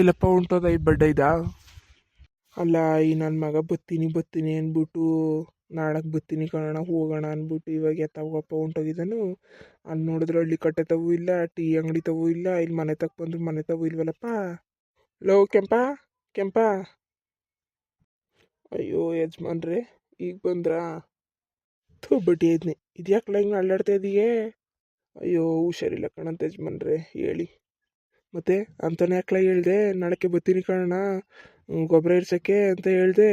ಎಲ್ಲಪ್ಪ ಹೊಂಟೋದ ಈ ಬಡ್ಡ ಇದ ಅಲ್ಲ, ಈ ನನ್ನ ಮಗ ಬತ್ತೀನಿ ಬತ್ತೀನಿ ಅಂದ್ಬಿಟ್ಟು ನಾಳಕ್ಕೆ ಬತ್ತೀನಿ ಕಣೋಣ ಹೋಗೋಣ ಅಂದ್ಬಿಟ್ಟು ಇವಾಗ ಎತ್ತಾವಪ್ಪ ಉಂಟೋಗಿದ್ದಾನು. ಅಲ್ಲಿ ನೋಡಿದ್ರೆ ಹಳ್ಳಿ ಕಟ್ಟೆ ತವೂ ಇಲ್ಲ, ಟೀ ಅಂಗಡಿ ತವೂ ಇಲ್ಲ ಇಲ್ಲಿ ಮನೆ ತಕ್ಕ ಬಂದ್ರು ಮನೆ ತವೂ ಇಲ್ವಲ್ಲಪ್ಪ? ಲೋ, ಕೆಂಪ ಕೆಂಪ. ಅಯ್ಯೋ, ಯಜಮಾನ್ರೆ, ಈಗ ಬಂದ್ರಾ? ತೂ ಬಡ್ಡಿ ಐದ್ನಿ ಇದ್ಯಾಕೆ ಹಿಂಗೆ ಅಳ್ಳಾಡ್ತಾ ಇದೀಯೇ? ಅಯ್ಯೋ, ಹುಷಾರಿಲ್ಲ ಕಣಂತ ಯಜಮಾನ್ರೆ, ಹೇಳಿ. ಮತ್ತೆ ಅಂತಾನೆ ಯಾಕಲ ಹೇಳ್ದೆ, ನಾಳಕ್ಕೆ ಬರ್ತೀನಿ ಕಣಣ್ಣ ಗೊಬ್ಬರ ಇರ್ಸಕ್ಕೆ ಅಂತ ಹೇಳ್ದೆ.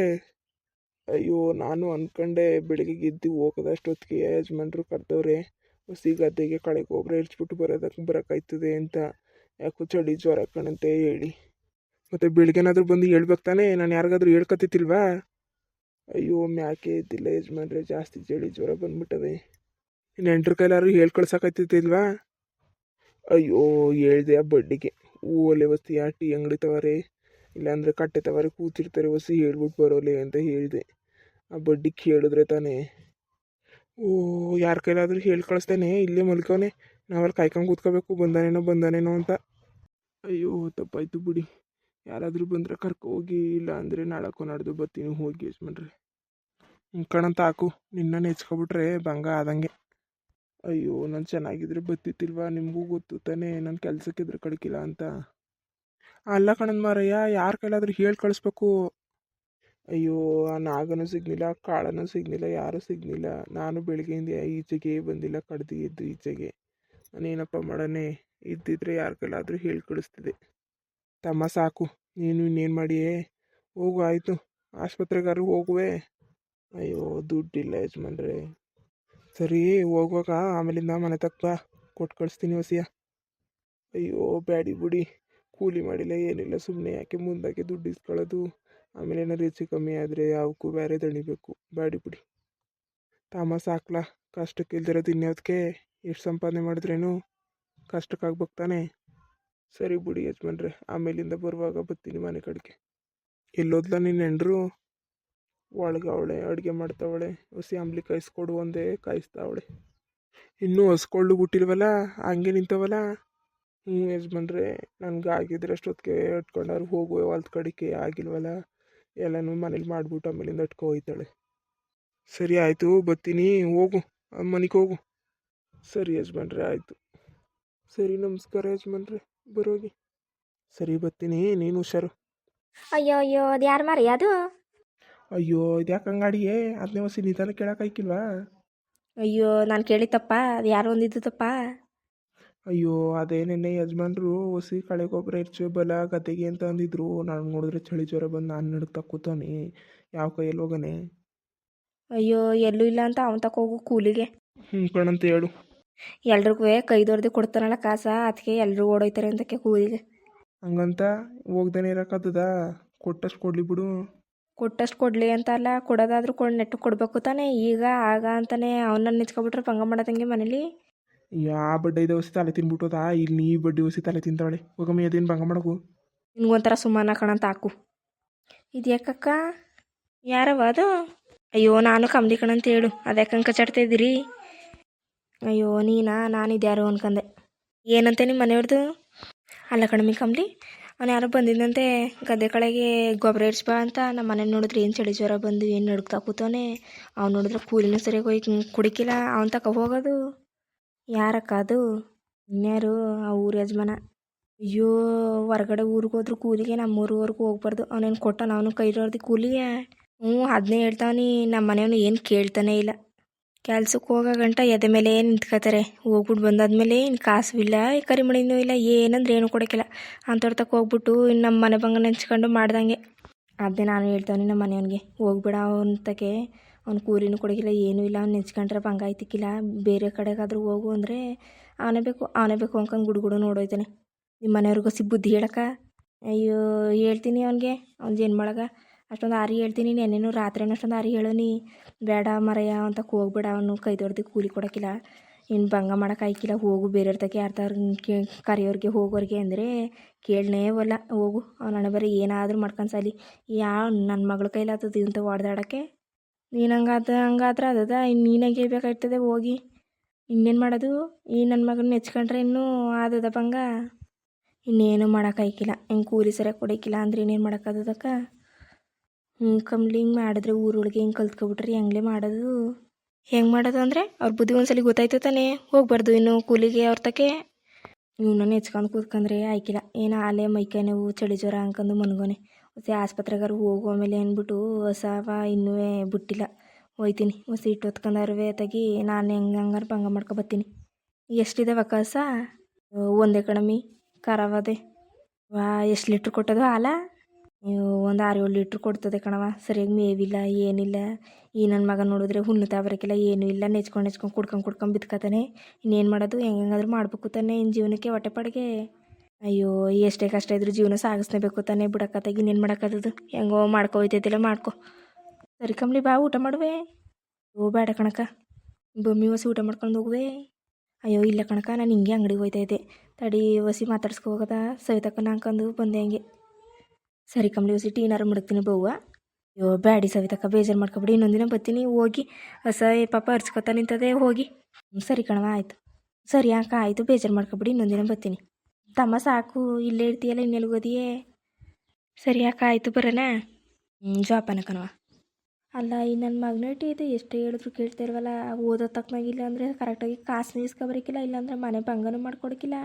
ಅಯ್ಯೋ, ನಾನು ಅನ್ಕೊಂಡೆ ಬೆಳಿಗ್ಗೆ ಗೆದ್ದು ಹೋಗೋದಷ್ಟೊತ್ತಿಗೆ ಯಜಮಾನ್ರು ಕರೆದವ್ರೆ, ಹಸಿ ಗದ್ದೆಗೆ ಕಳೆ ಗೊಬ್ಬರ ಇರಿಸ್ಬಿಟ್ಟು ಬರೋದಕ್ಕೆ ಬರೋಕ್ಕಾಯ್ತದೆ ಅಂತ. ಯಾಕೋ ಚಳಿ ಜ್ವರ ಕಣಂತೆ ಹೇಳಿ. ಮತ್ತೆ ಬೆಳಿಗ್ಗೆನಾದರೂ ಬಂದು ಹೇಳ್ಬೇಕು ತಾನೇ? ನಾನು ಯಾರಿಗಾದ್ರೂ ಹೇಳ್ಕೊತಿತ್ತಿಲ್ವಾ ಅಯ್ಯೋ, ಮ್ಯಾಕೆ ಇದ್ದಿಲ್ಲ ಯಜಮಾನ್ರೆ, ಜಾಸ್ತಿ ಚಳಿ ಜ್ವರ ಬಂದ್ಬಿಟ್ಟದೆ. ನೆಂಟ್ರ ಕೈಲಾರು ಹೇಳ್ ಕಳ್ಸೋಕೈತಿಲ್ವಾ ಅಯ್ಯೋ, ಹೇಳ್ದೆ ಆ ಬಡ್ಡಿಗೆ ಓಲೆ ವಸ್ತಿ ಆ ಟೀ ಅಂಗಡಿ ತವರೆ ಇಲ್ಲಾಂದರೆ ಕಟ್ಟೆ ತವರೆ ಕೂತಿರ್ತಾರೆ ವಸಿ ಹೇಳ್ಬಿಟ್ಟು ಬರೋಲೆ ಅಂತ ಹೇಳಿದೆ. ಆ ಬಡ್ಡಿ ಕೇಳಿದ್ರೆ ತಾನೇ, ಓ, ಯಾರ ಕೈಲಾದರೂ ಹೇಳಿ ಕಳಿಸ್ತಾನೆ, ಇಲ್ಲೇ ಮಲ್ಕವನೆ ನಾವಲ್ಲಿ ಕಾಯ್ಕೊಂಡು ಕೂತ್ಕೋಬೇಕು, ಬಂದಾನೇನೋ ಬಂದಾನೇನೋ ಅಂತ. ಅಯ್ಯೋ, ತಪ್ಪಾಯ್ತು ಬಿಡಿ. ಯಾರಾದರೂ ಬಂದರೆ ಕರ್ಕೊ ಹೋಗಿ ಇಲ್ಲ ಅಂದರೆ ನಾಳಕ್ಕೋ ನಾಡ್ದು ಬರ್ತೀನಿ, ಹೋಗಿ ಯಜಮಾನ್ರೆ. ಕಣಂತ ಹಾಕು. ನಿನ್ನ ನೆಚ್ಕೊಬಿಟ್ರೆ ಭಂಗ ಆದಂಗೆ. ಅಯ್ಯೋ, ನಾನು ಚೆನ್ನಾಗಿದ್ರೆ ಬತ್ತಿತ್ತಿಲ್ವಾ? ನಿಮಗೂ ಗೊತ್ತು ತಾನೇ ನನ್ನ ಕೆಲಸಕ್ಕಿದ್ರೆ ಕಳಕಿಲ್ಲ ಅಂತ. ಅಲ್ಲ ಕಣನ್ ಮಾರಯ್ಯ, ಯಾರ ಕೈಲಾದ್ರೂ ಹೇಳಿ ಕಳಿಸ್ಬೇಕು. ಅಯ್ಯೋ, ಆ ನಾಗನೂ ಸಿಗ್ಲಿಲ್ಲ ಕಾಳನೂ ಸಿಗ್ಲಿಲ್ಲ ಯಾರೂ ಸಿಗ್ಲಿಲ್ಲ ನಾನು ಬೆಳಗ್ಗೆಯಿಂದ ಈಚೆಗೆ ಬಂದಿಲ್ಲ, ಕಡ್ದು ಎದ್ದು ಈಚೆಗೆ. ನಾನೇನಪ್ಪ ಮಾಡನೆ ಇದ್ದಿದ್ರೆ ಯಾರ ಕೈಲಾದರೂ ಹೇಳಿ ಕಳಿಸ್ತಿದೆ. ತಮ್ಮ ಸಾಕು, ನೀನು ಇನ್ನೇನು ಮಾಡಿಯೇ? ಹೋಗು, ಆಯಿತು. ಆಸ್ಪತ್ರೆಗಾರು ಹೋಗುವೆ. ಅಯ್ಯೋ, ದುಡ್ಡಿಲ್ಲ ಯಜಮಾನ್ರೆ. ಸರಿ, ಹೋಗುವಾಗ ಆಮೇಲಿಂದ ಮನೆ ತಕ್ಕ ಕೊಟ್ಟು ಕಳಿಸ್ತೀನಿ ಹೊಸಿಯ. ಅಯ್ಯೋ, ಬ್ಯಾಡಿ ಬಿಡಿ. ಕೂಲಿ ಮಾಡಿಲ್ಲ, ಏನಿಲ್ಲ. ಸುಮ್ಮನೆ ಯಾಕೆ ಮುಂದಾಗೆ ದುಡ್ಡು ಇಸ್ಕೊಳ್ಳೋದು? ಆಮೇಲೆ ಏನಾದ್ರು ಹೆಚ್ಚು ಕಮ್ಮಿ ಆದರೆ ಯಾವಕ್ಕೂ ಬೇರೆ ದಣಿಬೇಕು ಬ್ಯಾಡಿ ಬಿಡಿ. ತಾಮ ಹಾಕ್ಲಾ. ಕಷ್ಟಕ್ಕೆ ಇಲ್ದಿರೋದು ಇನ್ಯಾವುದಕ್ಕೆ ಎಷ್ಟು ಸಂಪಾದನೆ ಮಾಡಿದ್ರೇನು ಕಷ್ಟಕ್ಕಾಗ್ಬೇಕು ತಾನೇ? ಸರಿ ಬಿಡಿ ಯಜಮಾನ್ರೆ, ಆಮೇಲಿಂದ ಬರುವಾಗ ಬರ್ತೀನಿ ಮನೆ ಕಡೆಗೆ. ಎಲ್ಲೋದ್ಲ ನಿನ್ನ ಹೆಂಡ್ರು? ಒಳಗೆ ಅವಳೆ, ಅಡುಗೆ ಮಾಡ್ತಾವಳೆ, ಹಸಿ ಅಂಬ್ಲಿ ಕಾಯಿಸ್ಕೊಡು ಒಂದೇ ಕಾಯಿಸ್ತಾವಳೆ. ಇನ್ನೂ ಹೊಸ್ಕೊಳ್ಳು ಬಿಟ್ಟಿಲ್ವಲ್ಲ ಹಂಗೆ ನಿಂತವಲ್ಲ? ಹ್ಞೂ ಯಜಮಾನ್ರೆ, ನನಗೆ ಆಗಿದ್ರೆ ಅಷ್ಟೊತ್ತಿಗೆ ಇಟ್ಕೊಂಡವ್ರು ಹೋಗುವೆ ಹೊಲ್ದ ಕಡೆಗೆ ಆಗಿಲ್ವಲ್ಲ? ಎಲ್ಲನೂ ಮನೇಲಿ ಮಾಡಿಬಿಟ್ಟು ಆಮೇಲಿಂದ ಇಟ್ಕೊ ಹೋಯ್ತಾಳೆ. ಸರಿ ಆಯಿತು, ಬರ್ತೀನಿ, ಹೋಗು, ಮನೆಗೆ ಹೋಗು. ಸರಿ ಯಜಮಾನ್ರೆ, ಆಯಿತು. ಸರಿ, ನಮಸ್ಕಾರ ಯಜಮಾನ್ರೆ, ಬರೋಗಿ. ಸರಿ, ಬರ್ತೀನಿ, ನೀನು ಹುಷಾರು. ಅಯ್ಯೋ ಅಯ್ಯೋ, ಅದು ಯಾರು ಮಾರಿ ಅದು? ಅಯ್ಯೋ ಇದ್ಯಾಕೆ ಹಂಗಾಡಿಯೇ? ಅದನ್ನೇ ಹೊಸಿ ನಿಧಾನ ಕೇಳೋಕ್ಕಾಯ್ಕಿಲ್ವಾ ಅಯ್ಯೋ ನಾನು ಕೇಳಿತಪ್ಪ ಅದು ಯಾರು ಒಂದಿದ್ದಪ್ಪ ಅಯ್ಯೋ ಅದೇ ನಿನ್ನೆ ಯಜಮಾನ್ರು ಹೊಸಿ ಕಳೆ ಗೊಬ್ಬರ ಹೆಚ್ಚು ಬಲ ಗದ್ದೆಗೆ ಅಂತ ಅಂದಿದ್ರು. ನಾನು ನೋಡಿದ್ರೆ ಚಳಿ ಜ್ವರ ಬಂದು ನಾನು ನಡುಕ್ತಾ ತಕ್ಕೋತಾನೆ ಯಾವ ಕೈಯಲ್ಲಿ ಹೋಗನೆ? ಅಯ್ಯೋ ಎಲ್ಲೂ ಇಲ್ಲ ಅಂತ ಅವನ ತಕ್ಕ ಹೋಗು ಕೂಲಿಗೆ. ಹ್ಞೂ ಕಣಂತ ಹೇಳು. ಎಲ್ರಿಗೂ ಕೈದೊಡ್ದು ಕೊಡ್ತಾನಲ್ಲ ಕಾಸ ಅದಕ್ಕೆ ಎಲ್ಲರೂ ಓಡೋಯ್ತಾರೆ ಅಂತಕ್ಕೆ ಕೂಲಿಗೆ. ಹಂಗಂತ ಹೋಗ್ದೇನೆ ಇರೋಕ್ಕಾಗ್ತದ ಕೊಟ್ಟಷ್ಟು ಕೊಡ್ಲಿ ಬಿಡು. ಕೊಟ್ಟಷ್ಟು ಕೊಡಲಿ ಅಂತಲ್ಲ ಕೊಡೋದಾದ್ರೂ ಕೊಡ್ ನೆಟ್ಟು ಕೊಡಬೇಕು ತಾನೇ. ಈಗ ಆಗ ಅಂತಾನೆ ಅವನನ್ನು ನಿಂತ್ಕೊಬಿಟ್ರೆ ಪಂಗ ಮಾಡೋದಂಗೆ ಮನೇಲಿ. ಯಾ ಬಡ್ಡೆ ಇದೆ ಹೊಸಿ ತಲೆ ತಿನ್ಬಿಟ್ಟೋದಾ? ಇಲ್ಲಿ ನೀ ಬಡ್ಡಿ ಹೊಸಿ ತಲೆ ತಿಂತಾವಳೆ. ಹೋಗಮ್ಮಿ ಅದೇನು ಭಂಗ ಮಾಡಕು? ನಿನಗೊಂಥರ ಸುಮ್ಮನ ಕಣಂತ ಹಾಕು. ಇದು ಯಾಕಕ್ಕ? ಯಾರವ ಅದು? ಅಯ್ಯೋ ನಾನು ಕಮ್ಲಿ ಕಣಂತ ಹೇಳು. ಅದ್ಯಾಕಂಗೆ ಚಡ್ತಿದ್ದೀರಿ ಅಯ್ಯೋ ನೀನಾ? ನಾನು ಇದ್ಯಾರು ಅನ್ಕಂದೆ. ಏನಂತೆ ನಿಮ್ಮ ಮನೆಯವ್ರದ್ದು ಅಲ್ಲ ಕಣಮಿ ಕಮ್ಲಿ. ಅವ್ನು ಯಾರೋ ಬಂದಿದ್ದಂತೆ ಗದ್ದೆ ಕಳೆಗೆ ಗೊಬ್ಬರ ಇರಿಸ್ಬಾ ಅಂತ ನಮ್ಮ ಮನೆ ನೋಡಿದ್ರೆ, ಏನು ಚಳಿ ಜ್ವರ ಬಂದು, ಏನು ನಡುಕ್ತಾ ಕೂತವನೆ? ಅವ್ನು ನೋಡಿದ್ರೆ ಕೂಲಿನೂ ಸರಿಯಾಗಿ ಹೋಗಿ ಕುಡಿಕಿಲ್ಲ. ಅವನ ತಕ ಹೋಗೋದು. ಯಾರಕ್ಕ ಅದು? ಇನ್ಯಾರು ಆ ಊರ ಯಜಮಾನ. ಅಯ್ಯೋ, ಹೊರಗಡೆ ಊರಿಗೆ ಹೋದ್ರು ಕೂಲಿಗೆ, ನಮ್ಮೂರವರೆಗೂ ಹೋಗ್ಬಾರ್ದು. ಅವನೇನು ಕೊಟ್ಟಾನ? ಅವನು ಕೈಲೋರ್ದು ಕೂಲಿಗೆ? ಹ್ಞೂ ಅದನ್ನೇ ಹೇಳ್ತಾವನಿ. ನಮ್ಮ ಮನೆಯವನು ಏನು ಕೇಳ್ತಾನೆ ಇಲ್ಲ. ಕೆಲ್ಸಕ್ಕೆ ಹೋಗೋ ಗಂಟ ಎದೆ ಮೇಲೆ ನಿಂತ್ಕೋತಾರೆ? ಹೋಗ್ಬಿಟ್ಟು ಬಂದಾದ್ಮೇಲೆ ಇನ್ನು ಕಾಸು ಇಲ್ಲ ಕರಿಮಣಿನೂ ಇಲ್ಲ, ಏನಂದ್ರೆ ಏನು ಕೊಡೋಕ್ಕಿಲ್ಲ. ಅಂಥವ್ರ ತಕ್ಕ ಹೋಗ್ಬಿಟ್ಟು ಇನ್ನು ನಮ್ಮ ಮನೆ ಬಂಗ ನೆಂಚ್ಕೊಂಡು ಮಾಡ್ದಂಗೆ. ಅದೇ ನಾನು ಹೇಳ್ತಾವನಿ ನಮ್ಮ ಮನೆಯವನಿಗೆ, ಹೋಗ್ಬೇಡ ಅಂತಕ್ಕೆ. ತಕ್ಕೆ ಅವ್ನು ಕೂಲಿನೂ ಕೊಡೋಕ್ಕಿಲ್ಲ, ಏನೂ ಇಲ್ಲ, ಅವ್ನು ನೆಂಚ್ಕೊಂಡ್ರೆ ಬಂಗ ಬೇರೆ ಕಡೆಗಾದ್ರೂ ಹೋಗು ಅಂದರೆ ಅವನೇ ಬೇಕು ಅವನೇ ಬೇಕು ಅನ್ಕೊಂಡು ಗುಡುಗುಡು ನೋಡೋಯ್ತಾನೆ. ನಿಮ್ಮ ಮನೆಯವ್ರಿಗೂ ಸಿ ಬುದ್ಧಿ ಹೇಳಕ್ಕ? ಅಯ್ಯೋ, ಹೇಳ್ತೀನಿ ಅವನಿಗೆ. ಅವ್ನು ಜೇನು ಮಾಡಗ ಅಷ್ಟೊಂದು ಆರಿ ಹೇಳ್ತೀನಿ ನೆನ್ನೆನೂ ರಾತ್ರಿನೂ ಅಷ್ಟೊಂದು ಆರಿ ಹೇಳೋನಿ ಬೇಡ ಮರಯ ಅಂತ ಹೋಗ್ಬೇಡ ಅವನು ಕೈ ದೊಡ್ದು ಕೂಲಿ ಕೊಡೋಕ್ಕಿಲ್ಲ. ಇನ್ನು ಭಂಗ ಮಾಡೋಕೆ ಆಯ್ಕಿಲ್ಲ, ಹೋಗು ಬೇರೆಯವ್ರ ತಕ್ಕೆ ಯಾರ್ದಾರು ಕರೆಯೋರಿಗೆ ಹೋಗೋರಿಗೆ ಅಂದರೆ ಕೇಳನೇ ಒಲ್ಲ ಹೋಗು. ಅವ್ನು ಅಣ್ಣ ಬರೀ ಏನಾದರೂ ಮಾಡ್ಕೊಂಡು ಸಾಲಿ. ಯಾವ ನನ್ನ ಮಗಳ ಕೈಲಾತದ ಇಂಥ ಹೊಡೆದಾಡೋಕ್ಕೆ ನೀನು ಹಂಗಾದ ಹಂಗಾದ್ರೆ ಅದದ ಇನ್ನು ನೀನಾಗೆ ಬೇಕಾಗ್ತದೆ ಹೋಗಿ. ಇನ್ನೇನು ಮಾಡೋದು? ಈ ನನ್ನ ಮಗನ ನೆಚ್ಕೊಂಡ್ರೆ ಇನ್ನೂ ಆದದ ಭಂಗ. ಇನ್ನೇನು ಮಾಡೋಕ್ಕಾಯ್ಕಿಲ್ಲ ಹಿಂಗೆ ಕೂಲಿ ಸರಿಯಾಗಿ ಕೊಡೋಕ್ಕಿಲ್ಲ ಅಂದ್ರೆ ಇನ್ನೇನು ಮಾಡೋಕ್ಕಾಗದಕ್ಕ ಕಂಬ್ಳಿ ಹಿಂಗೆ ಮಾಡಿದ್ರೆ ಊರೊಳಗೆ ಹಿಂಗೆ ಕಲ್ತ್ಕೊಬಿಟ್ರಿ, ಹೆಂಗ್ಲೇ ಮಾಡೋದು. ಹೆಂಗೆ ಮಾಡೋದು ಅಂದರೆ ಅವ್ರ ಬುದ್ಧಿ ಒಂದ್ಸಲಿ ಗೊತ್ತಾಯ್ತು ತಾನೇ, ಹೋಗ್ಬಾರ್ದು ಇನ್ನು ಕೂಲಿಗೆ ಅವ್ರ ತಕ್ಕೆ. ಇವನ್ನ ಹೆಚ್ಕೊಂಡು ಕೂತ್ಕೊಂಡ್ರೆ ಆಯ್ಕಿಲ್ಲ. ಏನು ಆಲೆ ಮೈಕೈ ನೋವು, ಚಳಿ ಜ್ವರ ಅನ್ಕೊಂಡು ಮನ್ಗೋನೆ. ಮತ್ತೆ ಆಸ್ಪತ್ರೆಗಾರು ಹೋಗೋ ಆಮೇಲೆ ಅಂದ್ಬಿಟ್ಟು ಹೊಸವ ಇನ್ನೂ ಬಿಟ್ಟಿಲ್ಲ. ಹೋಯ್ತೀನಿ. ಹೊಸ ಇಟ್ಟು ಹೊತ್ಕೊಂಡಾರುವೆ ತೆಗಿ, ನಾನು ಹೆಂಗೆ ಹಂಗಾರು ಭಂಗ ಮಾಡ್ಕೊ ಬರ್ತೀನಿ ವಕಾಸ? ಕಸ ಒಂದೇ ಕಣಮಿ ಖರಾಬದೆ ವಾ, ಎಷ್ಟು ಲೀಟ್ರ್ ಕೊಟ್ಟದು ಹಾಲ? ಒಂದು ಆರು ಏಳು ಲೀಟ್ರ್ ಕೊಡ್ತದೆ ಕಣವ ಸರಿಯಾಗಿ ಮೇವಿಲ್ಲ, ಏನಿಲ್ಲ. ಈ ನನ್ನ ಮಗ ನೋಡಿದ್ರೆ ಹುಣ್ಣು ಬರೋಕ್ಕಿಲ್ಲ ಏನೂ ಇಲ್ಲ. ನೆಚ್ಕೊಂಡು ನೆಚ್ಕೊಂಡು ಕುಡ್ಕೊಂಡು ಕುಡ್ಕೊಂಡು ಬಿತ್ಕತಾನೆ. ಇನ್ನೇನು ಮಾಡೋದು? ಹೆಂಗೆ ಹೆಂಗಾದ್ರೂ ಮಾಡ್ಬೇಕು ತಾನೆ ಇನ್ನು ಜೀವನಕ್ಕೆ ಹೊಟ್ಟೆ ಪಾಡಿಗೆ. ಅಯ್ಯೋ, ಎಷ್ಟೇ ಕಷ್ಟ ಇದ್ರು ಜೀವನ ಸಾಗಿಸ್ಲೇಬೇಕು ತಾನೆ. ಬಿಡಕ್ಕತ್ತಾಗ ಇನ್ನೇನು ಮಾಡೋಕ್ಕತ್ತದು ಹೆಂಗೋ ಮಾಡ್ಕೊ, ಹೋಯ್ತೈತಿಲ್ಲ, ಮಾಡ್ಕೊ. ಸರಿ ಕಂಬ್ಲಿ ಬಾ, ಊಟ ಮಾಡುವೆ. ಓ, ಬೇಡ ಕಣಕ ಬೊಮ್ಮಿ ಹೊಸಿ ಊಟ ಮಾಡ್ಕೊಂಡು ಹೋಗುವೆ. ಅಯ್ಯೋ, ಇಲ್ಲ ಕಣಕ ನಾನು ಹಿಂಗೆ ಅಂಗಡಿಗೆ ಹೋಯ್ತಾ ಇದ್ದೆ. ತಡಿ ಹೊಸಿ ಮಾತಾಡ್ಸ್ಕೊ ಹೋಗದ. ಸವಿತಕ್ಕನ ಕಂದು ಬಂದೆ ಹಂಗೆ. ಸರಿ ಕಮಲಿ ಹೊಸಿ ಟೀನಾರು ಮಡಗ್ತೀನಿ ಬವ್ವ. ಅಯ್ಯೋ, ಬ್ಯಾಡಿ ಸವಿತಕ್ಕ ಬೇಜಾರು ಮಾಡ್ಕೊಬಿಡಿ ಇನ್ನೊಂದಿನ ಬರ್ತೀನಿ, ಹೋಗಿ. ಹೊಸ ಪಾಪ ಅರ್ಚ್ಕೊತಾ ನಿಂತದೆ, ಹೋಗಿ. ಸರಿ ಕಣವ ಆಯಿತು. ಸರಿ ಅಕ್ಕ, ಆಯಿತು, ಬೇಜಾರು ಮಾಡ್ಕೊಬಿಡಿ ಇನ್ನೊಂದಿನ ಬರ್ತೀನಿ. ತಮ್ಮ ಸಾಕು, ಇಲ್ಲೇ ಇರ್ತೀಯಲ್ಲ ಓದಿಯೇ ಸರಿ ಅಕ್ಕ, ಆಯಿತು, ಬರೋಣ? ಜೋಪಾನ ಕಣವ ಅಲ್ಲ, ಈ ನನ್ನ ಮಗನೇಟಿ ಇದು ಎಷ್ಟು ಹೇಳಿದ್ರು ಕೇಳ್ತಾ ಇಲ್ವಲ್ಲ ಓದೋ ತಕ್ಕನಾಗಿಲ್ಲ ಅಂದರೆ ಕರೆಕ್ಟಾಗಿ ಕಾಸು ಇಸ್ಕೊಬರಕ್ಕಿಲ್ಲ ಇಲ್ಲಾಂದ್ರೆ ಮನೆ ಭಂಗನೂ ಮಾಡ್ಕೊಡಕ್ಕಿಲ್ಲ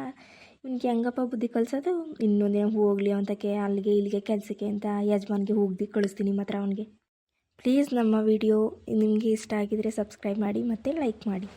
ಇವ್ನಿಗೆ ಹೆಂಗಪ್ಪ ಬುದ್ಧಿ ಕಲಿಸೋದು, ಇನ್ನೊಂದು ಏನು ಹೋಗಲಿ ಅಂತಕ್ಕೆ ಅಲ್ಲಿಗೆ ಇಲ್ಲಿಗೆ ಕೆಲಸಕ್ಕೆ ಅಂತ ಯಜಮಾನ್ಗೆ ಹೋಗಿ ಕಳಿಸ್ತೀನಿ ಮಾತ್ರ ಅವನಿಗೆ. ಪ್ಲೀಸ್ ನಮ್ಮ ವಿಡಿಯೋ ನಿಮಗೆ ಇಷ್ಟ ಆಗಿದರೆ ಸಬ್ಸ್ಕ್ರೈಬ್ ಮಾಡಿ, ಮತ್ತು ಲೈಕ್ ಮಾಡಿ.